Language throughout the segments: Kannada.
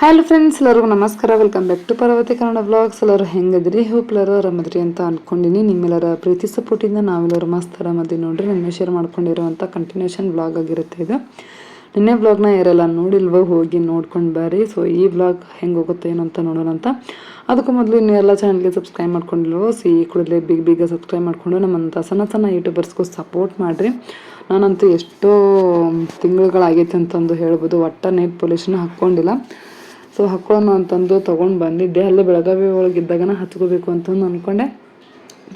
ಹಲೋ ಫ್ರೆಂಡ್ಸ್ ಎಲ್ಲರಿಗೂ ನಮಸ್ಕಾರ. Welcome back to Parvati Kannada vlogs ಎಲ್ಲರೂ ಹೆಂಗದ್ರಿ? ಹೋಪ್ ಎಲ್ಲರೂ ಆರಾಮದ್ರಿ ಅಂತ ಅಂದ್ಕೊಂಡಿನಿ ನಿಮ್ಮೆಲ್ಲರ ಪ್ರೀತಿ ಸಪೋರ್ಟಿಂದ ನಾವೆಲ್ಲರೂ ಮಸ್ತ್ ಆರಾಮದಿ ನೋಡ್ರಿ. ನಿನ್ನೆ ಶೇರ್ ಮಾಡ್ಕೊಂಡಿರುವಂಥ ಕಂಟಿನ್ಯೂಷನ್ ವ್ಲಾಗ್ ಆಗಿರುತ್ತೆ ಇದು. ನಿನ್ನೆ ವ್ಲಾಗ್ನ ಯಾರೆಲ್ಲ ನೋಡಿಲ್ವೋ ಹೋಗಿ ನೋಡ್ಕೊಂಡು ಬರ್ರಿ ಸೊ ಈ ವ್ಲಾಗ್ ಹೆಂಗೆ ಹೋಗುತ್ತೆ, ಏನಂತ ನೋಡೋಣ ಅಂತ. ಅದಕ್ಕೂ ಮೊದಲು ಇನ್ನು ಎಲ್ಲ ಚಾನಲ್ಗೆ ಸಬ್ಸ್ಕ್ರೈಬ್ ಮಾಡ್ಕೊಂಡಿಲ್ವೋ ಸಿ ಕೂಡಲೇ ಬಿಗ್ ಬಿಗ ಸಬ್ಸ್ಕ್ರೈಬ್ ಮಾಡಿಕೊಂಡು ನಮ್ಮಂಥ ಸಣ್ಣ ಸಣ್ಣ ಯೂಟ್ಯೂಬರ್ಸ್ಗೂ ಸಪೋರ್ಟ್ ಮಾಡಿರಿ. ನಾನಂತೂ ಎಷ್ಟೋ ತಿಂಗಳುಗಳಾಗೈತೆ ಅಂತಂದು ಹೇಳ್ಬೋದು. ಒಟ್ಟ ನೈಟ್ ಪೊಲ್ಯೂಷನ್ ಹಾಕ್ಕೊಂಡಿಲ್ಲ ಸೊ ಹಾಕ್ಕೊಳ್ಳೋಣ ಅಂತಂದು ತೊಗೊಂಡು ಬಂದಿದ್ದೆ. ಅಲ್ಲೇ ಬೆಳಗಾವಿ ಒಳಗಿದ್ದಾಗನ ಹಚ್ಕೋಬೇಕು ಅಂತಂದು ಅಂದ್ಕೊಂಡೆ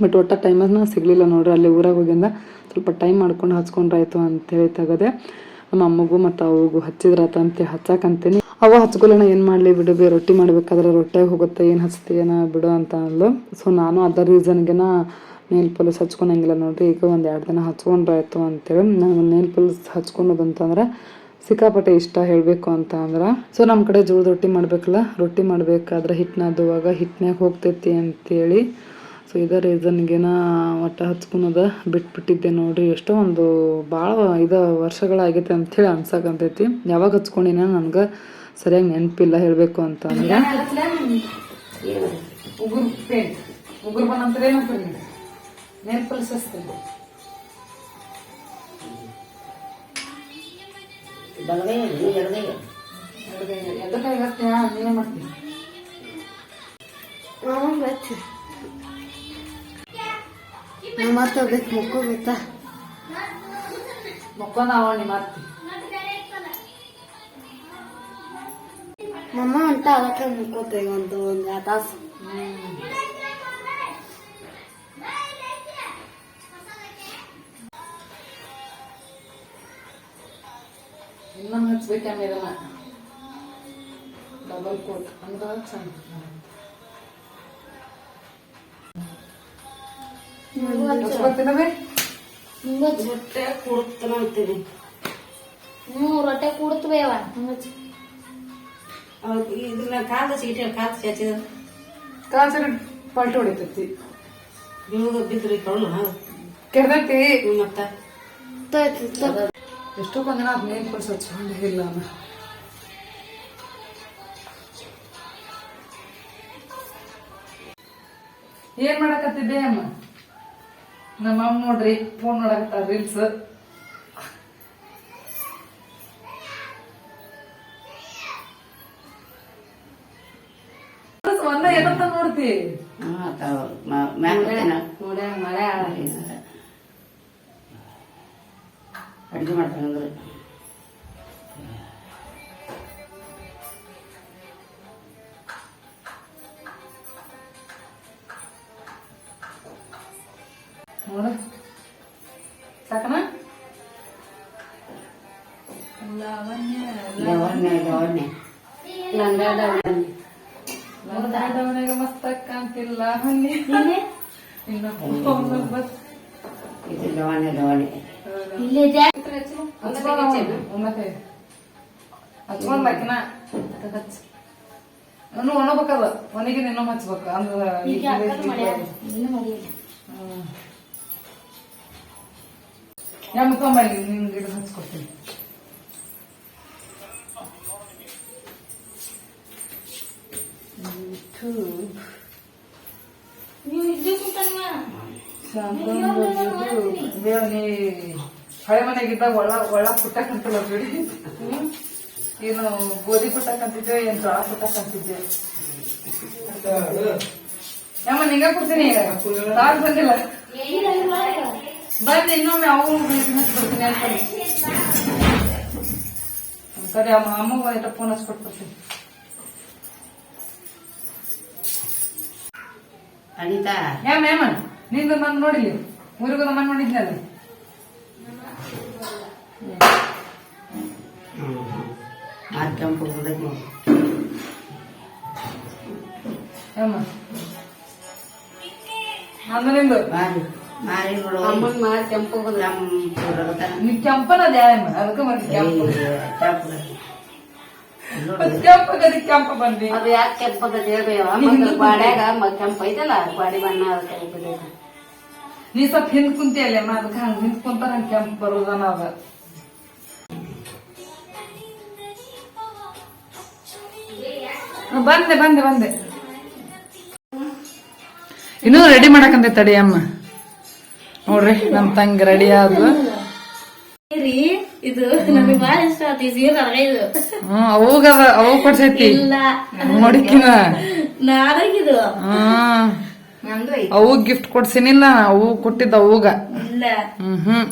ಬಟ್ ಒಟ್ಟ ಟೈಮನ್ನ ಸಿಗಲಿಲ್ಲ ನೋಡ್ರಿ, ಅಲ್ಲಿ ಊರಾಗ ಹೋಗಿಂದ ಸ್ವಲ್ಪ ಟೈಮ್ ಮಾಡ್ಕೊಂಡು ಹಚ್ಕೊಂಡ್ರಾಯ್ತು ಅಂತೇಳಿ ತೆಗದೆ ನಮ್ಮ ಅಮ್ಮಗೂ ಮತ್ತು ಅವ್ರಿಗೂ ಹಚ್ಚಿದ್ರಾತ ಅಂತ ಹಚ್ಚಾಕಂತೀನಿ. ಅವ ಹಚ್ಕೊಳ್ಳೋಣ ಏನು ಮಾಡಲಿ ಬಿಡು ಬೇ ರೊಟ್ಟಿ ಮಾಡಬೇಕಾದ್ರೆ ರೊಟ್ಟೆಗೆ ಹೋಗುತ್ತೆ, ಏನು ಹಚ್ತೀಯನ ಬಿಡು ಅಂತ ಅಂದ್ಲು. ಸೊ ನಾನು ಅದರ ರೀಸನ್ಗೆನ ನೇಲ್ ಪೊಲೀಸ್ ಹಚ್ಕೊಳಂಗಿಲ್ಲ ನೋಡ್ರಿ, ಈಗ ಒಂದು ಎರಡು ದಿನ ಹಚ್ಕೊಂಡ್ರಾಯ್ತು ಅಂತೇಳಿ ನಾನು ನೇಲ್ ಪಾಲಿಸ್ ಹಚ್ಕೊಳೋದಂತಂದ್ರೆ ಸಿಕ್ಕಾಪಟ್ಟೆ ಇಷ್ಟ ಹೇಳಬೇಕು ಅಂತ ಅಂದ್ರೆ. ಸೊ ನಮ್ಮ ಕಡೆ ಜೋಳದ ರೊಟ್ಟಿ ಮಾಡಬೇಕಲ್ಲ, ರೊಟ್ಟಿ ಮಾಡಬೇಕಾದ್ರೆ ಹಿಟ್ಟನ್ನ ಅದುವಾಗ ಹೋಗ್ತೈತಿ ಅಂತೇಳಿ. ಸೊ ಇದೇ ರೀಸನ್ಗೇನ ಒಟ್ಟ ಹಚ್ಕೊಳೋದ ಬಿಟ್ಬಿಟ್ಟಿದ್ದೆ ನೋಡ್ರಿ. ಎಷ್ಟೋ ಒಂದು ಭಾಳ ಇದು ವರ್ಷಗಳಾಗೈತೆ ಅಂಥೇಳಿ ಅನ್ಸಕಂತೈತಿ ಯಾವಾಗ ಹಚ್ಕೊಂಡಿನ ನನಗೆ ಸರಿಯಾಗಿ ನೆನಪಿಲ್ಲ ಹೇಳಬೇಕು ಅಂತ ಅಂದ್ರೆ. ಉಗುರು ಉಗುರು ಬಲಗೈ ಎಡಗೈ ಎದಕ್ಕಾಗಿ ಹೇಳ್ತೀಯಾ ನೀನೇ ಮಾಡ್ತೀನಿ ಮತ್ತೆ ಬೇಕು ಮುಕ್ಕೋಬೇಕಾ ಮಕ್ಕೊಂದ ಅವಣ್ಣಿ ಮಾಡ್ತೀನಿ ಮಮ್ಮ ಅಂತ ಅದಕ್ಕೆ ಮುಕ್ಕೋತೇವೆ ಒಂದು ಒಂದು ಎರಡು ತಾಸು ಇನ್ನೊಂದು ಹಚ್ಬೇಕು ಅನ್ನಿರಲ್ಲ ಡಬಲ್ ಕೋಟ್ ಅಂದ್ರೆ ಚಂದ ಹೊಟ್ಟೆ ಕುಡುತ್ತನ ಅಂತೀನಿ ಹ್ಞೂ ರೊಟ್ಟೆ ಕುಡುತ್ತವೆ ಅವ. ಇದನ್ನ ಕಾದ ಸೀಟ ಕಾದ ಚಾಚಿದ ಕಾಲ್ಸರಿ ಪಲ್ಟಿ ಹೊಡಿತೈತಿ. ಬೀಳುದ ಬಿದ್ರಿ ಕಳ್ಳು ಕೆಡ್ದೈತಿ. ಮತ್ತ? ಎಷ್ಟೋ ಕೊಂದಿನ ಅದು ಮೇನ್ ಕೊಡ್ಸಿ ಹಚ್ಕೊಂಡೇ ಇಲ್ಲ ನಾನು ಏನ್ ಮಾಡಕತ್ತಿದ್ದೆ ಅಮ್ಮ? ನಮ್ಮ ಅಮ್ಮ ನೋಡ್ರಿ ಫೋನ್ ನೋಡಕತ್ತಾರ ರೀಲ್ಸ್ ಒಂದ ಏನಂತ ನೋಡ್ತಿ? ಮಳೆ ಅಡಿಗೆ ಮಾಡ್ತಾನೆ ಅಂದ್ರೆ ನೋಡ. ಸಾಕನ ಲವಣ್ಯ ಲವಣ್ಯ. ನೋಡವನಿಗೆ ಮಸ್ತ್ ಕಾಣ್ತಿಲ್ಲ ಹನ್ನಿ ಇನ್ನ. ಇದು ಲವಣ್ಯ ಲವಣ್ಯ. ಹಚ್ಕೊಂಡ್ ಅವ್ನು, ಉಣ್ಣತೆ. ಹಚ್ಕೊಂಡ್ ಬಾಕಿನ ಹಚ್ ನಾನು ಒಣಬೇಕದ ಒಣಗಿ ಇನ್ನೊಮ್ಮೆ ಹಚ್ಬೇಕು ಅಂದ್ರ ಈಗ ಅಕ್ಕನ ಮಾಡ್ಯಾರ ಇನ್ನು ಮಾಡಿಲ್ಲ ಯಾ ಮುಖಂಬಲ್ಲಿ ನಿನ್ಗೆ ಇದು ಹಚ್ಕೊಡ್ತೀನಿ ಯೂಟ್ಯೂಬ್ ನೀವು ಇಲ್ಲೇ ಕೂತಾನ ದೇವನಿ ಹಳೆ ಮನೆಗಿದ್ದಾಗ ಒಳ್ಳ ಒಳ್ಳ ಪುಟ್ಟಕ್ಕಂತಲ್ಲ ಬಿಡಿ. ಏನು ಗೋಧಿ ಪುಟ್ಟಕ್ಕಂತಿದ್ದೆ ಏನ್ ಜೋಳ ಪುಟ್ಟಕ್ಕಂತಿದ್ದೆ ಯಮ್ಮ ನಿಂಗ ಕೊಡ್ತೀನಿ ಈಗ. ತಾವ್ ಬಂದಿಲ್ಲ. ಬಂದು ಇನ್ನೊಮ್ಮೆ ಅವು ಬರ್ತೀನಿ ಅಂತ ಸರಿ ಅಮ್ಮ ಅಮ್ಮಗೂ ಆಯ್ತಾ ಫೋನ್ ಹಚ್ಕೊಟ್ಬಿಡ್ತೀನಿ ಅನಿತಾ. ಯಾ ಮ್ಯಾಮ್ ನಿಂದು ಬಂದು ನೋಡಿಲಿ ಊರಿಗೂ ನಮ್ಮ ನೋಡಿದ್ನಲ್ಲ? ಕೆಂಪು ಹುಡುಗ ನೋಡಿ ಯಮ್ಮ ಅಂದ ನಿಂದು ಮಾರಿ ಮಾರಿ ನೋಡು. ಅಮ್ಮನ್ ಮಾಡಿ ಕೆಂಪು ನೀ ಕೆಂಪನದ ಯಾಯಮ್ಮ ಅದಕ್ಕೆ ಮತ್ತೆ ಕೆಂಪು ಕೆಂಪು ಮತ್ತ್ ಕೆಂಪು ಬಂದಿ ಅದು ಯಾಕೆ ಕೆಂಪದ ಮತ್ತೆ ಬಾಡ್ಯಾಗ ಮ- ಕೆಂಪ್ ಐತಲ್ಲ ಬಾಡಿ ಬಣ್ಣ ಅದಕ್ಕೆ. ನೀ ಸ್ವಲ್ಪ ಹಿಂದ್ ಕುಂತಿ ಅಲ್ಲಮ್ಮ ಅದಕ್ಕೆ ಹಂಗ ಹಿಂದ್ ಕುಂತ ಹಂಗ ಕೆಂಪು ಬರೋದನ ಅದ. ಬಂದೆ ಬಂದೆ ಬಂದೆ. ಇನ್ನೂ ರೆಡಿ ಮಾಡಕಂತ ತಡಿ ಅಮ್ಮ. ನೋಡ್ರಿ ನಮ್ ತಂಗಿ ರೆಡಿ ಆದ್ಲು. ಇದು ನಮಗೆ ಬಹಳ ಇಷ್ಟ ನನಗೆ ಇದು. ಹ್ಮ್ ಅವಾಗ ಅವ ಕೊಡ್ಸೈತಿ ಮಡಿಕಿನ. ನಾರಾಗಿದು ಹ್ಮ್. ಅವು ಗಿಫ್ಟ್ ಕೊಡ್ಸಿನಿಲ್ಲ ಅವು ಕೊಟ್ಟಿದ್ದ ಅವಾಗ. ಇಲ್ಲ. ಹ್ಮ್ ಹ್ಮ್.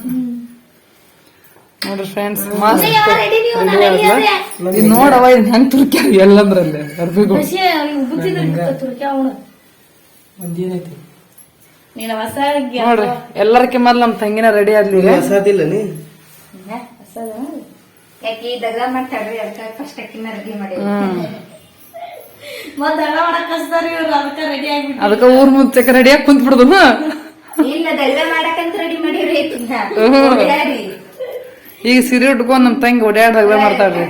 ನೋಡ್ರಿ ಫ್ರೆಂಡ್ಸ್ ಮಸ್ತ್ ರೆಡಿ ನೀವು? ರೆಡಿ ಆದ್ಲ ಇದ್ ನೋಡವ ಇದ್ ಹೆಂಗ್ ತುರ್ಕ್ಯಾವ ಎಲ್ಲಂದ್ರಲ್ಲಿ? ಅರ್ಬಿಗಳು ಖುಷಿ ಉಬ್ಬುತ್ತಿದ್ರೆ ತುರ್ಕಿ ಅವನು ನೀನು ಹೊಸ ಗೆ- ನೋಡ್ರಿ ಎಲ್ಲರಕ್ಕೆ ಮೊದ್ಲು ನಮ್ ತಂಗಿನ ರೆಡಿ ಆದ್ಲಿ. ಹೊಸದಿಲ್ಲ ನೀ? ಯಾಕೆ ದಗ ಮಾಡ್ತಾಳ್ರಿ ಅದಕ್ಕೆ ಫಸ್ಟ್ ಅಕ್ಕಿನ ರೆಡಿ ಮಾಡಿ ಹ್ಮ್ ಮತ್ತ್ ಎಲ್ಲ ಮಾಡಕ್ ಕಸ್ತಾರ ಇವ್ರು ಅದಕ್ಕ ರೆಡಿ ಆಗ್ಬಿಟ್ಟು ಅದಕ್ಕ ಊರ್ ಮುಂಚೆಕ ರೆಡಿಯಾಗಿ ಕುಂತ್ ಬಿಡುದು ಇಲ್ಲ ದಗ ಮಾಡಕಂತ ರೆಡಿ ಮಾಡಿವ್ರಿ ಐತಿನ್ನ ಈಗ ಸೀರೆ ಉಟ್ಕೊಂಡ್ ನಮ್ ತಂಗಿ ಓಡಾಡ್ದಾಗ ಮಾಡ್ತಾಳ್ರಿ.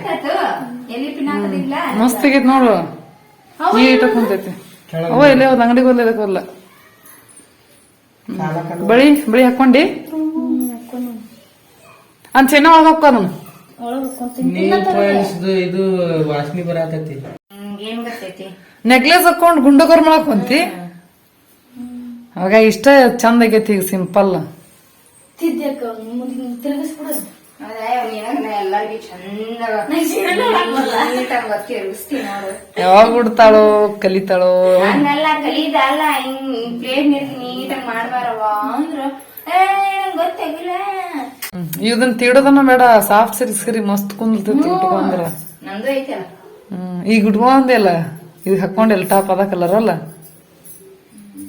ಎಲ್ಲಿ ಪಿನ್ ಹಾಕೋದಿಲ್ಲ? ಮಸ್ತ್ ಆಗೈತ್ ನೋಡು. ನೀಟಾಗಿ ಕುಂತೈತಿ. ಅವ ಎಲ್ಲೇ ಹೋದ್ ಅಂಗಡಿಗೆ ಹೋದ್ಲ ಇದಕ್ಕೆ ಹೋದ್ಲ? ಬಳಿ ಬಳಿ ಹಾಕೊಂಡಿ ಅಂತ ಚೆನ್ನ ಒಳಗ ನೀಲ್ ಇದು ವಾಸನೆ ಬರಾತೈತಿ. ಏನ್ ಗೊತ್ತೈತಿ ನೆಕ್ಲೆಸ್ ಹಾಕೊಂಡ್ ಗುಂಡಗೋರ್ ಮಾಡಕ್ ಕುಂತಿ ಅವಾಗ ಇಷ್ಟ ಚಂದ ಆಗೈತಿ ಈಗ ಸಿಂಪಲ್ ತಿದ್ದಕ್ಕ ತಿರುಗಿಸ್ಬಿಡು. ಯಾವಾಗ ಬಿಡ್ತಾಳೋ ಕಲಿತಾಳೋ? ಹಂಗಲ್ಲ ಕಲೀದಲ್ಲ ಹಿಂಗ್ ಪ್ಲೇಟ್ ನೀರ್ ನೀಟಾಗಿ ಮಾಡ್ಬಾರವ ಅಂದ್ರ? ಏ ನಂಗ್ ಗೊತ್ತಾಗಿಲ್ಲ ಹ್ಮ್. ಇದನ್ ತಿಡೋದನ್ನ ಬೇಡ ಸಾಫ್ಟ್ ಸಿರಿ ಸಿರಿ ಮಸ್ತ್ ಕುಂದಿರ್ತೈತಿ ಉಟ್ಕೊಂಡ್ರ. ನಂದು ಐತಲ್ಲ ಈಗ ಉಟ್ಕೊಂಡೆಲ್ಲ ಇದು ಹಾಕೊಂಡೆಲ್ಲ ಟಾಪ್ ಅದ ಕಲರ್ ಅಲ್ಲ.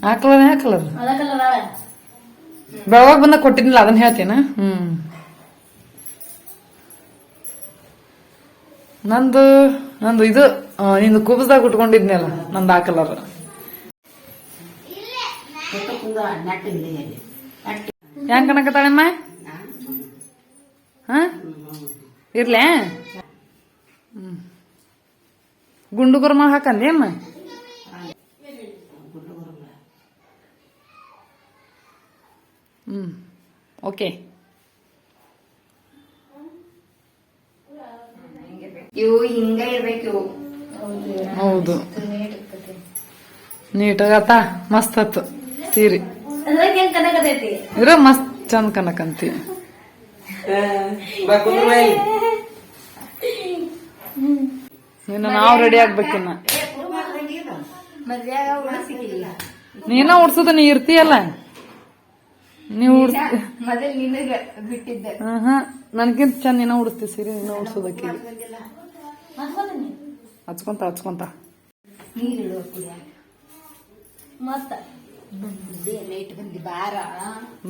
ಆ ಕಲರ್ ಯಾವ ಕಲರ್ ಬೆಳವಾಗ ಬಂದ ಕೊಟ್ಟಿದ್ನಲ್ಲ ಅದನ್ನ ಹೇಳ್ತೀನ? ಹ್ಮ್. ನಂದು ನಂದು ಇದು ನಿಂದು ಕುಬ್ಸ್ದಾಗ ಉಟ್ಕೊಂಡಿದ್ನಲ್ಲ ನಂದು ಆ ಕಲರ್ ಯಾಕ ಹೆಂಗ್ ಕಣಕತ್ತಾಳಮ್ಮ? ಹ? ಇರ್ಲೇ? ಹ್ಮ್. ಗುಂಡುಗುರ್ ಮಾಡಿ ಹಾಕಂದಿ ಅಮ್ಮ ಹ್ಮ್ ಓಕೆ. ಇವು ಹಿಂಗ ಇರ್ಬೇಕು. ಹೌದು. ನೀಟಾಗತ್ತ? ಮಸ್ತ್ ಆತು. ಸೀರೆ. ಇರ ಮಸ್ತ್ ಚಂದ ಕನಕಂತಿ ಇನ್ನು ನಾವು ರೆಡಿ ಆಗ್ಬೇಕಿನ್ನ ನೀನ ಉಡ್ಸೋದು ನೀ ಇರ್ತೀಯಲ್ಲ? ನೀವು ಉಡ್ಸ್ ಮೊದಲ್ ನಿನಗ ಬಿಟ್ಟಿದ್ದ. ಹ್ಮ್ ನನ್ಗಿಂತ ಚಂದ ನೀನ ಉಡಿಸ್ತಿ ಸೀರೆ ನೀನ ಉಡ್ಸೋದಕ್ಕೆ. ಹಚ್ಕೊಂತ ಹಚ್ಕೊಂತ.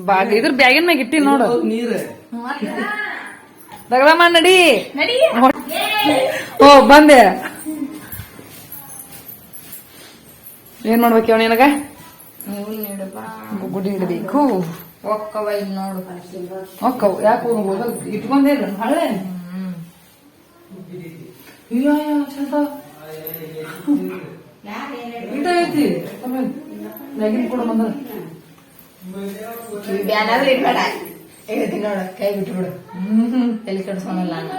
ಬಾಗ ಇದ್ರ ಬ್ಯಾಗಿನ ಮ್ಯಾಗ ಇಟ್ಟಿ ನೋಡು. ನೀರ್. ದಗದಮ್ಮ ನಡಿ. ನಡಿ. ಓ ಬಂದೆ. ಏನ್ ಮಾಡ್ಬೇಕು ನಿನಗ? ಏನಾಗ ನೀಡಪ್ಪ ಗುಡಿ ಇಡಬೇಕು ಒಕ್ಕವ ಇಲ್ಲಿ ನೋಡು ಒಕ್ಕವ. ಯಾಕೆ ಇಟ್ಕೊಂಡೇ ಇಲ್ಲ ಹಳೆ ಇಲ್ಲ ಚಂದ ಇಟ ಐತಿ. ಮ್ಯಾಗಿನ ಕೂಡ ಬಂದ. ಹೇಳ್ತೀನಿ ನೋಡ ಕೈ ಬಿಟ್ಟು ಬಿಡು ಹ್ಮ್. ಎಲ್ಲಿ ನಾನು.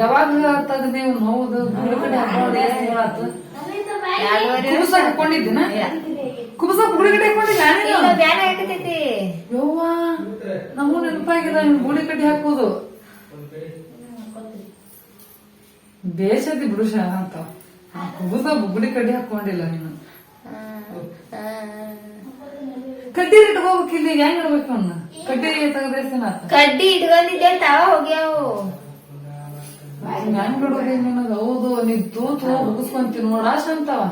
ಯಾವಾಗ ತೆಗ್ದೇವು ನೋವುದು? ಕುಬುಸ ಹಾಕೊಂಡಿದ್ದೀನ? ಕುಬುಸ ಗುಡಿ ಕಡೆ ಹಾಕೊಂಡಿಲ್ಲ ಯವ್ವ ನಮಗೂ ನೆನಪಾಗಿಲ್ಲ ಗುಡಿ ಕಡ್ಡಿ ಹಾಕೋದು. ಬೇಸದಿ ಬಿಡು ಶಾನ ಅಂತ ಕುಬುಸ ಗುಡಿ ಕಡ್ಡಿ ಹಾಕೊಂಡಿಲ್ಲ ನೀನು. ಕಡ್ಡಿ ಇಟ್ಕೋಬೇಕು ಇಲ್ಲಿ ಹೆಂಗ್ ಇಡ್ಬೇಕು ಅವ್ನ? ಕಡ್ಡಿ ತೆಗದೇಸ್ತೀನಿ ಆತ ಕಡ್ಡಿ ಇಟ್ಕೊಂಡಿದ್ದೆ ತಾವ ಹೋಗ್ಯಾವು. ಹೆಂಗ್ ಇಡೋದು ನಿನಗ ಹೌದು ನೀ ತೂತು ಮುಗಿಸ್ಕೊಂತಿ ನೋಡ ಶಾಂತವ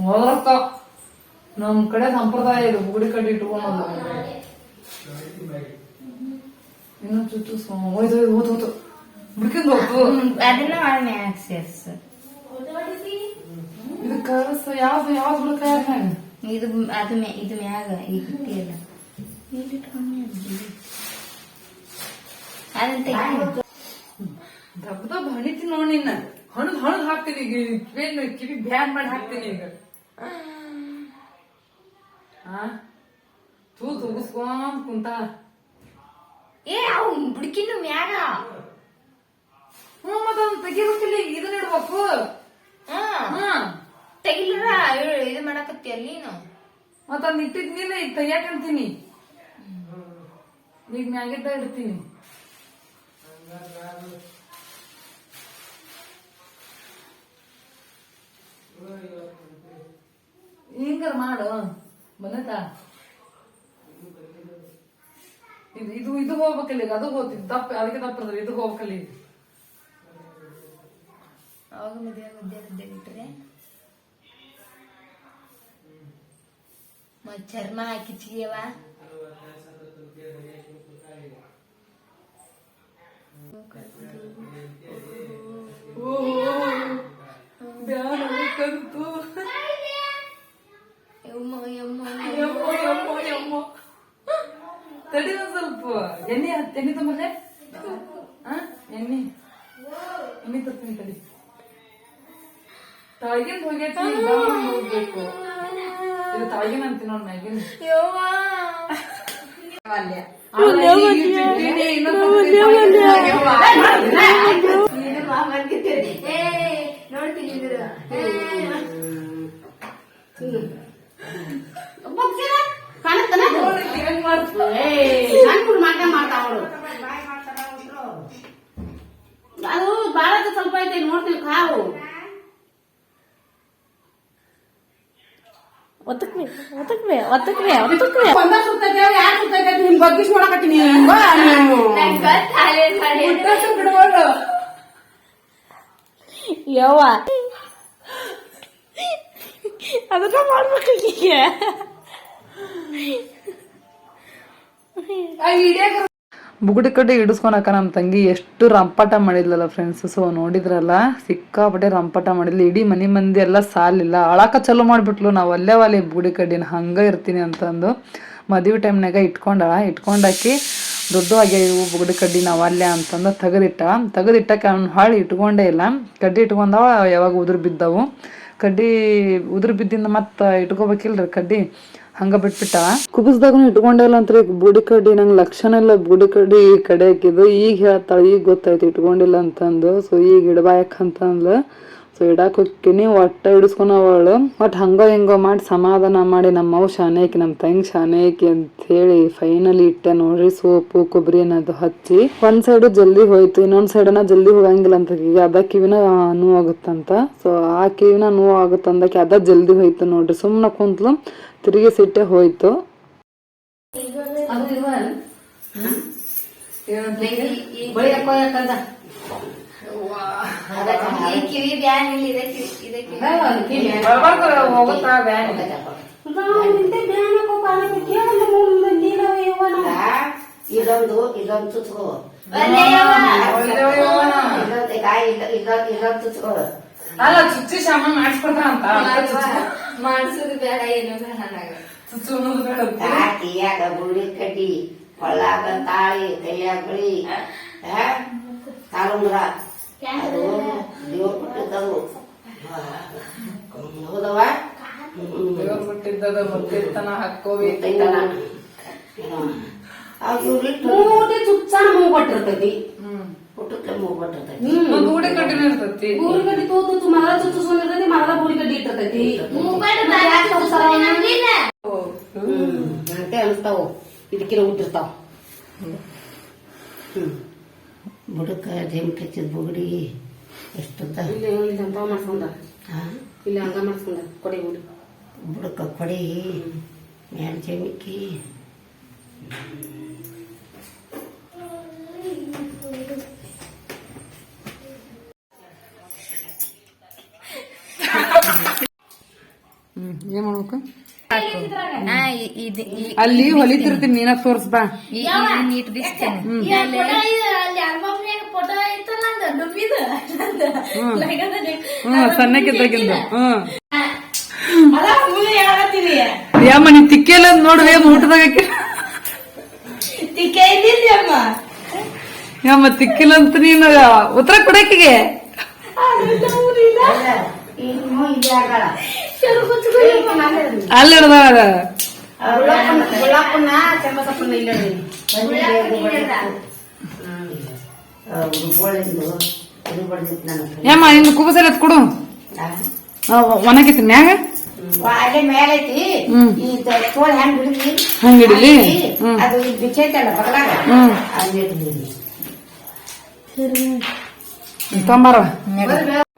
ಹೋದ್ರಕ್ಕ. ನಮ್ ಕಡೆ ಸಂಪ್ರದಾಯ ಇದು ಗುಡಿ ಕಡ್ಡಿ ಇಟ್ಕೊಂಡು ಇನ್ನು ಚುಚ್ಚು ಹೋಯ್ತು ಹೋಯ್ತು ಹೋತು ಬಿಡ್ಕಿಂದ ಹೋಗ್ತು ಅದನ್ನ ಮಾಡಿ ಆಕ್ಸೆಸ್ ಇದು ಯಾವ್ದು ಯಾವ್ದು ಬಿಡಕ ಇದು ಅದು ಇದು ಮ್ಯಾಗ ಈಗ ಎಲ್ಲ ಇಲ್ಲಿ ಕಮ್ಮಿ. ದಬ್ಬ ದಬ್ಬ ಹಣಿತಿ ನೋಡಿ ನಿನ್ನ. ಹಣದ್ ಹಣದ್ ಹಾಕ್ತೀನಿ ಈಗ. ಕಿವಿ ಬ್ಯಾನ್ ಮಾಡಿ ಹಾಕ್ತೀನಿ ಈಗ. ಆ? ತೂತ್ ಉಗಿಸ್ಕೊಂಡ್ ಕುಂತ. ಏ ಅವ್ ಬಿಡ್ಕಿನ್ನು ಮ್ಯಾಗ. ಹ್ಞೂ ಮತ್ತೆ ಅದನ್ನ ತೆಗಿಬೇಕಿಲ್ಲ? ಇದನ್ನ ಇಡ್ಬೇಕು. ತೆಗಿಲ್ರ? ಇದು ಮಾಡಕತ್ತಿ ಅಲ್ಲಿ ನೀನು? ಮತ್ತ ಇಟ್ಟಿದ್ ನೀನೆ ಈಗ ತೆಗಿಯಾಕಂತೀನಿ ಈಗ ಮ್ಯಾಗಿದ್ದ ಇಡ್ತೀನಿ. ಹಿಂಗಾರ ಮಾಡು ಬಂದತಾ ಇದು ಇದು ಇದು ಹೋಗ್ಬೇಕಲ್ಲಿ ಅದು ಹೋಗ್ತಿದ್ ದಪ್ಪ ಅದಕ್ಕೆ ದಪ್ಪ ಇದು ಹೋಗ್ಬೇಕಲ್ಲಿ ಅವಾಗ ಮದ್ವೆ ಮಧ್ಯ ಮಧ್ಯ ಬಿಟ್ರೆ ಚರ್ಮ ಕಿಚ್ಚಿಗೆವ ಬ್ಯಾಡ ಬೇಕಂತು. ಯಮ್ಮ ಯಮ್ಮ ಯಮ್ಮೋ, ಯಮ್ಮೋ, ಯಮ್ಮೋ. ತಡಿ ಒಂದ್ ಸ್ವಲ್ಪ ಎಣ್ಣೆ ಹಾಕ್- ಎಣ್ಣೆ ತಗೊಂಡ್ರೆ ಆ ಎಣ್ಣೆ ಎಣ್ಣೆ ತರ್ತೀನಿ ತಡಿ ತಾಯಿಗಿಂದ ಹೋಗೈತಿ ಬಾವಿಂದ ಹೋಗ್ಬೇಕು ಇದು ತಾಯಿಗಿನ ಅಂತೀನಿ ನೋಡ್ ಮ್ಯಾಗಿನ ಯವ್ವ ಮಾಡ್ತಾವ ಅದು ಬಾಳ ಸ್ವಲ್ಪ ಐತೆ ನೋಡ್ತೀವಿ ಕಾವು. ಒತ್ತಕ್ವೆ ಒತ್ತಕ್ವೆ ಒತ್ತಕ್ವೆ ಒತ್ತಕ್ವೆ ಒಂದ ಸುತ್ತೈತೆ ಯಾಕ ಸುತ್ತೈತೆ ನಿನ್ ಬಗ್ಗಿಸ್ ನೋಡಕತ್ತೀನಿ ಬಾ ನಂಗ್ ಗೊತ್ತಾಗ್ಲೇ ಯವ್ವ. ಅದನ್ನ ಮಾಡ್ಬೇಕು ಈಗ ಬುಗುಡಿ ಕಡ್ಡಿ ಹಿಡಿಸ್ಕೊಳಕ ನಮ್ಮ ತಂಗಿ ಎಷ್ಟು ರಂಪಾಟ ಮಾಡಿದ್ಲಲ್ಲ ಫ್ರೆಂಡ್ಸ್ ಸೊ ನೋಡಿದ್ರಲ್ಲ, ಸಿಕ್ಕಾಪಟ್ಟೆ ರಂಪಾಟ ಮಾಡಿದ್ಲು. ಇಡೀ ಮನೆ ಮಂದಿ ಎಲ್ಲ ಸಾಲಿಲ್ಲ. ಅಳಾಕ ಚಲೋ ಮಾಡಿಬಿಟ್ಲು. ನಾವು ಅಲ್ಲೇ ವಾಲಿ ಬುಗುಡಿ ಕಡ್ಡಿನ ಹಂಗೆ ಇರ್ತೀನಿ ಅಂತಂದು ಮದುವೆ ಟೈಮ್ನಾಗ ಇಟ್ಕೊಂಡಳ. ಇಟ್ಕೊಂಡಾಕಿ ದೊಡ್ಡ ಆಗ್ಯಾವ ಇವು ಬುಗುಡಿ ಕಡ್ಡಿ ನಾವು ಅಲ್ಲೇ ಅಂತಂದು ತೆಗೆದಿಟ್ಟ. ತೆಗೆದಿಟ್ಟಕ್ಕೆ ಅವ್ನು ಹಾಳು ಇಟ್ಕೊಂಡೇ ಇಲ್ಲ. ಕಡ್ಡಿ ಇಟ್ಕೊಂಡವ, ಯಾವಾಗ ಉದುರು ಬಿದ್ದವು. ಕಡ್ಡಿ ಉದುರು ಬಿದ್ದಿಂದ ಮತ್ತೆ ಇಟ್ಕೋಬೇಕಿಲ್ರಿ ಕಡ್ಡಿ? ಹಂಗ ಬಿಟ್ಬಿಟ್ಟ ಕುಬಸ್ದಾಗೂ ಇಟ್ಕೊಂಡಲ್ಲ ಅಂತ ಈಗ ಬುಡಿ ಕಡ್ಡಿ ನಂಗೆ ಲಕ್ಷಣ ಇಲ್ಲ. ಬುಡಿ ಕಡ್ಡಿ ಕಡೆ ಹಾಕಿದ್ದು. ಈಗ ಹೇಳ್ತಾಳೆ, ಈಗ ಗೊತ್ತಾಯ್ತು, ಇಟ್ಕೊಂಡಿಲ್ಲ ಅಂತಂದು. ಸೊ ಈಗ ಇಡಬಾಯಕ್ ಅಂದ್ಲ ಸೊ ಇಡಾಕ್ ಹೋಗ್ತೀನಿ ಒಟ್ಟ ಹಿಡಿಸ್ಕೊನವಳು ಒಟ್ ಹಂಗೋ ಹಿಂಗೋ ಮಾಡಿ ಸಮಾಧಾನ ಮಾಡಿ ನಮ್ಮ ಅವ್ ಶಾನೇಕಿ ನಮ್ಮ ತಂಗಿ ಶಾನೇಕಿ ಅಂತ ಹೇಳಿ ಫೈನಲಿ ಇಟ್ಟೆ ನೋಡ್ರಿ. ಸೋಪು ಕೊಬ್ಬರಿ ಅನ್ನೋದು ಹಚ್ಚಿ. ಒಂದ್ ಸೈಡು ಜಲ್ದಿ ಹೋಯ್ತು. ಇನ್ನೊಂದ್ ಸೈಡನ ಜಲ್ದಿ ಹೋಗಂಗಿಲ್ಲ ಅಂತ. ಈಗ ಅದ ಕಿವಿನ ನೋವಾಗುತ್ತಂತ. ಸೊ ಆ ಕಿವಿನ ನೋವಾಗುತ್ತಂದಕ್ಕೆ ಅದ ಜಲ್ದಿ ಹೋಯ್ತು ನೋಡ್ರಿ. ಸುಮ್ಮನೆ ಕುಂತ್ಲು. ತಿರುಗಿ ಸಿಟ್ಟೆ ಹೋಯ್ತು. ಇದೊಂದು ಇದೊಂದು ಯವ್ವ. ಇದೊಂದು ತುತ್ಕೋ ಅಲ್ಲ ಚುಚ್ಚಿ ಸಾಮಾನ್ ಮಾಡಿಸ್ಕೊಡ್ತಾರಂತ ಮಾಡಿಸೋದು ಬೇಡ ಏನು ನನಗ. ಚುಚ್ಚು ಅನ್ನೋದು ಬೇಡ ಅಂತ. ತಾಟಿಯಾಗ ಬುಡಿ ಕಡ್ಡಿ ಕೊಳ್ಳಾಗ ತಾಳಿ ಕೈಯಾಗ ಬಳಿ ಕಾಲುಂಗ್ರ ಅದು ದೇವ್ರು ಕೊಟ್ಟಿದ್ದವು. ಹೌದವ ದೇವ್ರ್ ಕೊಟ್ಟಿದ್ದದ ಮುತ್ತಿರ್ತನ ಕೊಟ್ಟಿರ್ತೈತಿ. ಇರ್ತೈತಿ. ತೂತು ಮರದ ಚುಚ್ಚಿಸ್ಕೊಂಡಿರ್ತೈತಿ ಮರದ ಬೂರಿ ಕಡ್ಡಿ ಇಟ್ಟಿರ್ತೈತಿ ಅಂತ ಅನಿಸ್ತಾವು. ಇದಕ್ಕಿರ ಹುಟ್ಟಿರ್ತಾವ ಹ್ಮ್. ಬುಡಕ ಜಮಿ ಹಚ್ಚಿದ ಬುಗಡಿ ಎಷ್ಟುದ್ದ ಮಾಡ್ಸ್ಕೊಂಡ. ಇಲ್ಲಿ ಹಂಗ ಮಾಡ್ಸ್ಕೊಂಡ. ಕೊಡಿ ಬಿಡು ಬುಡಕ ಕೊಡಿ ಮ್ಯಾಲ ಜಮಿಕ್ಕಿ ಹ್ಮ್ ಏನ್ ಮಾಡ್ಬೇಕು? ಅಲ್ಲಿ ಹೊಲಿತಿರ್ತೀನಿ ನೀನ ತೋರ್ಸ್ ಬಾ. ನೀಟ್ ದಿಸ್ತೇನೆ ಹ್ಮ್. ಸಣ್ಣಕ್ಕಿದ್ದಾಗಿಂದ ಹ್ಮ್. ಯಮ್ಮ ನೀ ತಿಕ್ಕೆಲ್ಲ ನೋಡ್ರಿ ಊಟದಾಗ ಯಮ್ಮ. ತಿಕ್ಕಿಲ್ಲ ಅಂತ ನೀನು ಉತ್ತರ ಕೊಡಕಿಗೆ ಇನ್ನೂ ಇಲ್ಲಿ ಆಗಳ. ಅಲ್ಲಿ ಹಿಡ್ದಾಳ ಗುಲಾಬನ್ನ ಚಂಬಸಪ್ಪನ ಏಮ್ಮ ಇನ್ನು ಕುಬಸಲ್ ಎತ್ ಕೊಡು. ಒಣಗಿತ್ತು ಮ್ಯಾಗ? ಅಲ್ಲೇ ಮೇಲೆ ಐತಿ ಈ ತೋಳ ಹೆಂಗ್ ಬಿಡ್ಲಿ ಹಂಗ್? ಹ್ಮ್. ಅದು ಈಗ ಬಿಚ್ಚೈತಲ್ಲ ಬಗಲಾಗ ಹಿಡಿಲಿ ತೊಂಬಾರ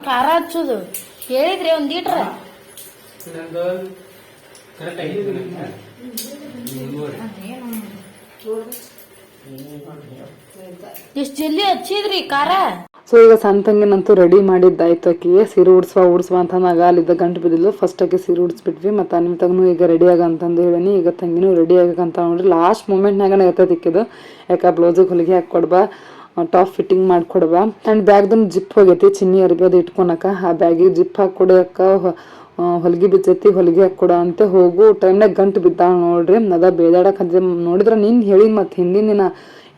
ಖಾರ ಹಚ್ಚುದು. ಹೇಳಿದ್ರಿ ಒಂದ್ ಲೀಟ್ರ್? ಎಷ್ಟ್ ಜಲ್ದಿ ಹಚ್ಚಿದ್ರಿ ಖಾರ ಸೊ ಈಗ ಸಣ್ಣ ತಂಗಿನಂತೂ ರೆಡಿ ಮಾಡಿದ್ದಾಯ್ತು ಆಕಿಗೆ ಸೀರೆ ಉಡ್ಸುವ ಉಡ್ಸುವ ಅಂತ ನಾಗ ಅಲ್ಲಿದ್ದ ಗಂಟು ಬಿದ್ದಿಲ್ಲ ಫಸ್ಟ್ ಆಕೆ ಸೀರೆ ಉಡ್ಸ್ಬಿಟ್ವಿ ಮತ್ತು ನಿಮ್ಮ ತಗನು ಈಗ ರೆಡಿ ಆಗ ಅಂತಂದು ಹೇಳೀನಿ. ಈಗ ತಂಗಿನೂ ರೆಡಿ ಆಗಕ್ಕಂತ ನೋಡ್ರಿ. ಲಾಸ್ಟ್ ಮೂಮೆಂಟ್ನಾಗ ಎತ್ತ ಇಕ್ಕಿದ್ದು ಯಾಕೆ ಬ್ಲೌಸಿಗೆ ಹೊಲಿಗೆ ಹಾಕ್ಕೊಡ್ಬಾ. ಟಾಪ್ ಫಿಟ್ಟಿಂಗ್ ಮಾಡ್ಕೊಡುವ. ಆ್ಯಂಡ್ ಬ್ಯಾಗ್ದು ಜಿಪ್ ಹೋಗೈತಿ, ಚಿನ್ನಿ ಅರ್ಬಿ ಅದು ಇಟ್ಕೊಳಕ ಆ ಬ್ಯಾಗಿಗೆ ಜಿಪ್ ಹಾಕೊಡಕ ಹೊಲಿಗೆ ಬಿದ್ದೈತಿ, ಹೊಲಿಗೆ ಹಾಕೊಡ ಅಂತ ಹೋಗು. ಟೈಮ್ನಾಗ ಗಂಟು ಬಿದ್ದಾಳ ನೋಡ್ರಿ, ಅದ ಬೇದಾಡಕ್ ನೋಡಿದ್ರೆ ನೀನು ಹೇಳಿ ಮತ್ತು ಹಿಂದಿನ ದಿನ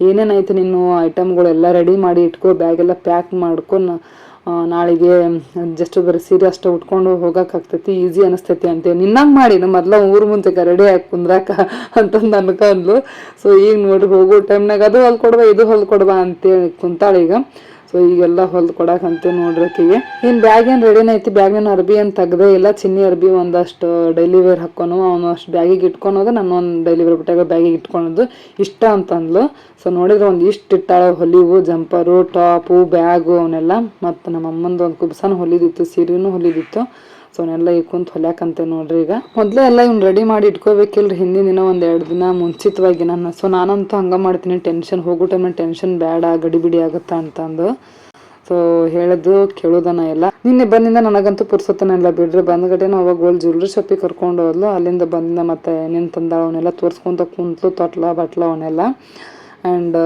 ಏನೇನೈತೆ ನೀನು ಐಟಮ್ಗಳೆಲ್ಲ ರೆಡಿ ಮಾಡಿ ಇಟ್ಕೋ ಬ್ಯಾಗೆಲ್ಲ ಪ್ಯಾಕ್ ಮಾಡ್ಕೊಂಡು ನಾಳೆಗೆ ಜಸ್ಟ್ ಬರೀ ಸೀರೆ ಅಷ್ಟೇ ಉಟ್ಕೊಂಡು ಹೋಗಕ್ಕಾಗ್ತೈತಿ ಈಸಿ ಅನಿಸ್ತೈತಿ ಅಂತೇಳಿ ನಿನ್ನಂಗೆ ಮಾಡಿ ನಮ್ಮ ಮೊದ್ಲ ಊರು ಮುಂಚೆ ರೆಡಿ ಆಗಿ ಕುಂದ್ರಾಕ ಅಂತಂದು ಅನ್ಕೊಂಡ್ಲು ಸೊ ಈಗ ನೋಡ್ರಿ ಹೋಗೋ ಟೈಮ್ನಾಗ ಅದು ಹೊಲ್ದು ಕೊಡ್ಬಾ ಇದು ಅಂತ ಅಂತೇಳಿ ಕುಂತಾಳ ಈಗ. ಸೊ ಈಗೆಲ್ಲ ಹೊಲ್ದು ಕೊಡಕಂತ ನೋಡ್ರಿ ಆಕಿಗೆ ಇನ್ ಬ್ಯಾಗ್ ಏನ್ ರೆಡಿನ ಐತಿ ಬ್ಯಾಗ್ನ ಅರ್ಬಿ ಏನ್ ತೆಗ್ದೇ ಇಲ್ಲ. ಚಿನ್ನಿ ಅರ್ಬಿ ಒಂದಷ್ಟು ಡೈಲಿ ವೇರ್ ಹಾಕೋನು ಅವನು ಅಷ್ಟು ಬ್ಯಾಗಿಗೆ ಇಟ್ಕೊಳೋದು ನಾನು ಒಂದು ಡೈಲಿ ವೇರ್ ಬಿಟ್ಟಾಗ ಬ್ಯಾಗಿಗೆ ಇಟ್ಕೊಳೋದು. ಇಷ್ಟ ಅಂತಂದ್ಲು. ಸೊ ನೋಡಿದ್ರೆ ಒಂದು ಇಷ್ಟು ಇಟ್ಟಾಳ ಹೊಲಿವು, ಜಂಪರು, ಟಾಪು, ಬ್ಯಾಗು ಅವನ್ನೆಲ್ಲ ಮತ್ತು ನಮ್ಮ ಅಮ್ಮಂದು ಒಂದು ಕುಬ್ಸನ ಹೊಲಿದಿತ್ತು, ಸೀರೆನೂ ಹೊಲಿದಿತ್ತು. ಸೊ ಅವನ್ನೆಲ್ಲ ಈಗ ಕುಂತ ಹೊಲ್ಯಾಕಂತೆ ನೋಡ್ರಿ ಈಗ. ಮೊದಲೇ ಎಲ್ಲ ಇವ್ನು ರೆಡಿ ಮಾಡಿ ಇಟ್ಕೋಬೇಕಿಲ್ರಿ. ಹಿಂದಿನ ದಿನ ಒಂದು ಎರಡು ದಿನ ಮುಂಚಿತವಾಗಿ ನಾನು ಸೊ ನಾನಂತೂ ಹಂಗೆ ಮಾಡ್ತೀನಿ. ಟೆನ್ಷನ್ ಹೋಗೋ ಟೈಮ್ ಟೆನ್ಷನ್ ಬೇಡ ಗಡಿಬಿಡಿ ಆಗುತ್ತಾ ಅಂತಂದು. ಸೊ ಹೇಳೋದು ಕೇಳೋದನ ಎಲ್ಲ. ನಿನ್ನೆ ಬಂದಿಂದ ನನಗಂತೂ ಪುರ್ಸೊತ್ತನ ಬಿಡ್ರಿ. ನಾವು ಅವಾಗ ಗೋಲ್ ಜ್ಯುವೆಲ್ರಿ ಶಾಪಿಗೆ ಕರ್ಕೊಂಡು ಹೋದ್ಲು. ಅಲ್ಲಿಂದ ಬಂದಿಂದ ಮತ್ತೆ ಏನೇನು ತಂದ ಅವನ್ನೆಲ್ಲ ತೋರ್ಸ್ಕೊಂತ ಕುಂತ್ಲು, ತೊಟ್ಲ, ಬಟ್ಲ ಅವನ್ನೆಲ್ಲ. ಆ್ಯಂಡ್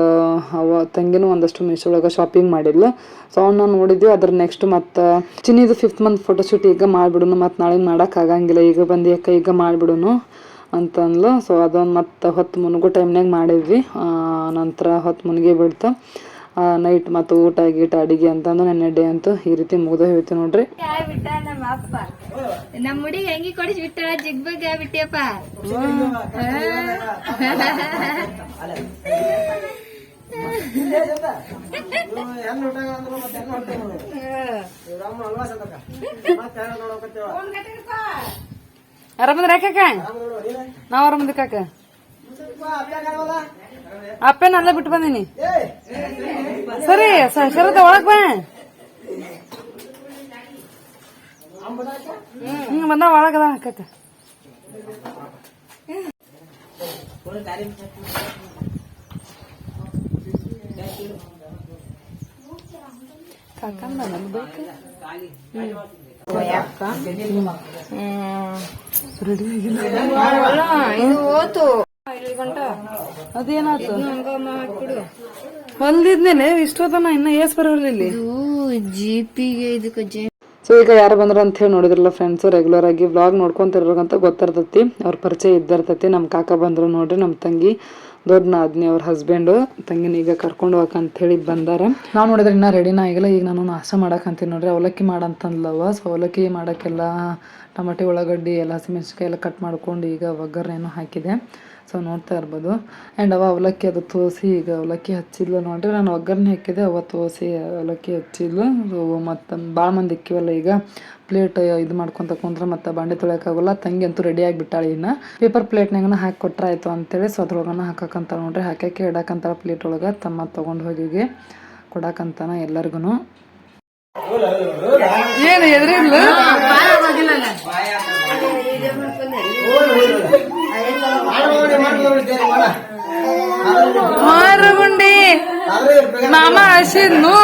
ಅವ ತಂಗಿನೂ ಒಂದಷ್ಟು ಮೀಶೋ ಒಳಗೆ ಶಾಪಿಂಗ್ ಮಾಡಿದ್ಲು. ಸೊ ಅವನ್ನ ನೋಡಿದ್ವಿ. ಅದ್ರ ನೆಕ್ಸ್ಟ್ ಮತ್ತು ಚಿನ್ನಿದು ಫಿಫ್ತ್ ಮಂತ್ ಫೋಟೋಶೂಟ್ ಈಗ ಮಾಡಿಬಿಡೋನು. ಮತ್ತು ನಾಳೆ ಮಾಡೋಕ್ಕಾಗಂಗಿಲ್ಲ ಈಗ ಬಂದು ಯಾಕೆ ಈಗ ಮಾಡಿಬಿಡೋನು ಅಂತಂದ್ಲು. ಸೊ ಅದೊಂದು ಮತ್ತು ಹೊತ್ತು ಮುನ್ಗೋ ಟೈಮ್ನಾಗ ಮಾಡಿದ್ವಿ. ನಂತರ ಹೊತ್ತು ಮುನಿಗೆ ಬಿಡ್ತು. ನೈಟ್ ಮತ್ತು ಊಟ ಗೀಟ ಅಡಿಗೆ ಅಂತಂದು ನೆನ್ನೆ ಡೇ ಅಂತೂ ಈ ರೀತಿ ಮುಗ್ದ ಹೋಯ್ತು ನೋಡ್ರಿ. ನಮ್ಮ ಅಪ್ಪ ನಮ್ಮ ಹುಡುಗಿ ಹೆಂಗಿ ಕೊಡಿಸಿ ಬಿಟ್ಟ ಜಿಗ್ಬಗ್ ಬಿಟ್ಟಿಯಪ್ಪ. ಆರಾಮದ್ರ ಕಾಕ ನಾವ್ ಆರಾಮದ ಕಾಕ ಅಪ್ಪೇನ ಬಿಟ್ಟು ಬಂದೀನಿ. ಸರಿ ಶರದ ಒಳಗ್ ಬಾ. ಹ್ಮ್ ಬಂದ ಒಳಗದ ಕಾಕ ಕಾಕಂದ ನನ್ ಬೇಕು. ಇದು ಓತು ಅದೇನಾತು ಹೊಲ್ದಿದ್ನೇನೆ ಇಷ್ಟೊತ್ತನ ಇನ್ನ ಏಸ್ ಬರೋರ್ಲಿಲ್ಲ. ಜಿಪಿಗೆ ಇದಕ್ಕೆ ಸೊ ಈಗ ಯಾರು ಬಂದ್ರ ಅಂತ ಹೇಳಿ ನೋಡಿದ್ರಲ್ಲ ಫ್ರೆಂಡ್ಸ್ ರೆಗ್ಯುಲರ್ ಆಗಿ ವ್ಲಾಗ್ ನೋಡ್ಕೊಂತಿರೋರ್ಗಂತ ಗೊತ್ತಿರ್ತತಿ. ಅವ್ರ ಪರಿಚಯ ಇದ್ದಿರ್ತತಿ ನಮ್ಮ ಕಾಕ ಬಂದ್ರು ನೋಡ್ರಿ ನಮ್ಮ ತಂಗಿ ದೊಡ್ಡ ನಾದ್ನಿ ಅವ್ರ ಹಸ್ಬೆಂಡು ತಂಗಿನ ಈಗ ಕರ್ಕೊಂಡು ಹೋಗಕ್ ಹೇಳಿ ಬಂದಾರ. ನಾವು ನೋಡಿದ್ರೆ ಇನ್ನ ರೆಡಿನ ಆಗಿಲ್ಲ. ಈಗ ನಾನು ನಾಷ್ಟ ಮಾಡಕಂತೀನಿ ನೋಡ್ರಿ. ಅವಲಕ್ಕಿ ಮಾಡಂತಂದ್ಲವ. ಸೊ ಅವಲಕ್ಕಿ ಮಾಡಕ್ಕೆಲ್ಲ ಟಮಾಟೆ ಉಳ್ಳಾಗಡ್ಡಿ ಎಲ್ಲ ಹಸಿಮೆಣ್ಸಿನ್ಕಾಯಿ ಎಲ್ಲ ಕಟ್ ಮಾಡ್ಕೊಂಡು ಈಗ ಒಗ್ಗರಣೆನೂ ಹಾಕಿದೆ. ಸೊ ನೋಡ್ತಾ ಇರ್ಬೋದು. ಆ್ಯಂಡ್ ಅವ ಅವಲಕ್ಕಿ ಅದು ತೋಸಿ ಈಗ ಅವಲಕ್ಕಿ ಹಚ್ಚಿದ್ಲು ನೋಡ್ರಿ. ನಾನು ಒಗ್ಗರಣೆ ಹಾಕಿದೆ ಅವ ತೋಸಿ ಅವಲಕ್ಕಿ ಹಚ್ಚಿದ್ಲು. ಮತ್ತು ಭಾಳ ಮಂದಿ ಇಕ್ಕಿವಲ್ಲ ಈಗ. ಪ್ಲೇಟ್ ಇದು ಮಾಡ್ಕೊಂತ ಕುಂದ್ರೆ ಮತ್ತು ಬಂಡೆ ತೊಳೆಯೋಕ್ಕಾಗಲ್ಲ ತಂಗಿ ಅಂತೂ ರೆಡಿ ಆಗಿಬಿಟ್ಟಾಳೆ ಇನ್ನು. ಪೇಪರ್ ಪ್ಲೇಟ್ನಾಗನ ಹಾಕಿ ಕೊಟ್ರೆ ಆಯ್ತು ಅಂತೇಳಿ ಸೊ ಅದ್ರೊಳಗನ ಹಾಕಕ್ಕಂತ ನೋಡ್ರಿ. ಹಾಕಕ್ಕೆ ಇಡಕ್ಕಂತಾರ ಪ್ಲೇಟ್ ಒಳಗೆ. ತಮ್ಮ ತೊಗೊಂಡು ಹೋಗಿಗೆ ಕೊಡಕ್ಕಂತಾನ ಎಲ್ಲರಿಗೂ ಏನು ಎದ್ರಿಲ್ಲ ಮಾಮ ಹಸಿದ್ನು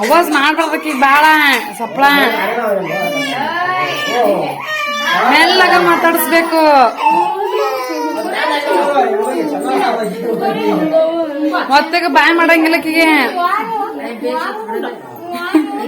ಅವಾಜ್ ಮಾಡ್ಬಾರ್ದಕ್ಕಿ ಬಾಳ ಸಪ್ಳ. ಮೆಲ್ಲಗ ಮಾತಾಡಿಸ್ಬೇಕು. ಮತ್ತೆ ಬಾಯ್ ಮಾಡಂಗಿಲ್ಲ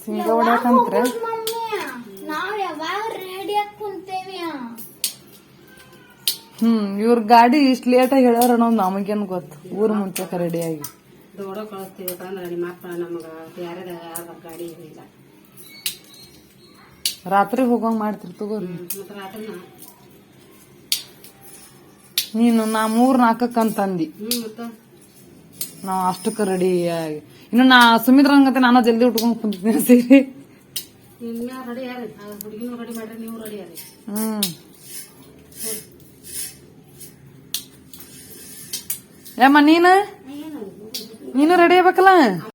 ಶೇಂಗಾ ಹೊಡ್ಯಾಕಂತ್ರ ನಾವ್ ಯಾವಾಗ ರೆಡಿ ಆಗಿ ಕುಂತೇವಿ? ಹ್ಮ್ ಇವ್ರ ಗಾಡಿ ಇಷ್ಟ ಲೇಟ್ ಆಗಿ ಹೇಳ್ಯಾರ ಅನ್ನೋದು ನಮಗೇನ್ ಗೊತ್ತು. ಊರ್ ಮುಂಚೆ ರೆಡಿ ಆಗಿ. ದೊಡ್ಡ ಕಳಿಸ್ತೀವಿ ಅಂದ್ರೆ ನಿಮ್ಮ ಅಪ್ಪ ನಮಗ. ಯಾರ್ಯಾರ ಯಾರ ಗಾಡಿ ಇಲ್ಲ ರಾತ್ರಿ ಹೋಗಂಗ್ ಮಾಡ್ತಿರ್ ತಗೋರಿ. ನೀನು ನಾ ಮೂರ್ ನಾಲ್ಕಕ್ ಅಂತಂದಿ. ಹ್ಮ್ ಮತ್ತ? ನಾವ್ ಅಷ್ಟಕ್ಕ ರೆಡಿ ಆಗಿ. ಇನ್ನು ನಾ ಸುಮಿತ್ರಂಗಂತೆ ನಾನು ಜಲ್ದಿ ಉಟ್ಕೊಂಡ್ ಕುಂತಿದ್ದೀನಿ ಸೀರೆ. ಹ್ಮ್. ಏಮ್ಮ ನೀನು? ನೀನು? ರೆಡಿ ಆಗ್ಬೇಕಲ್ಲ?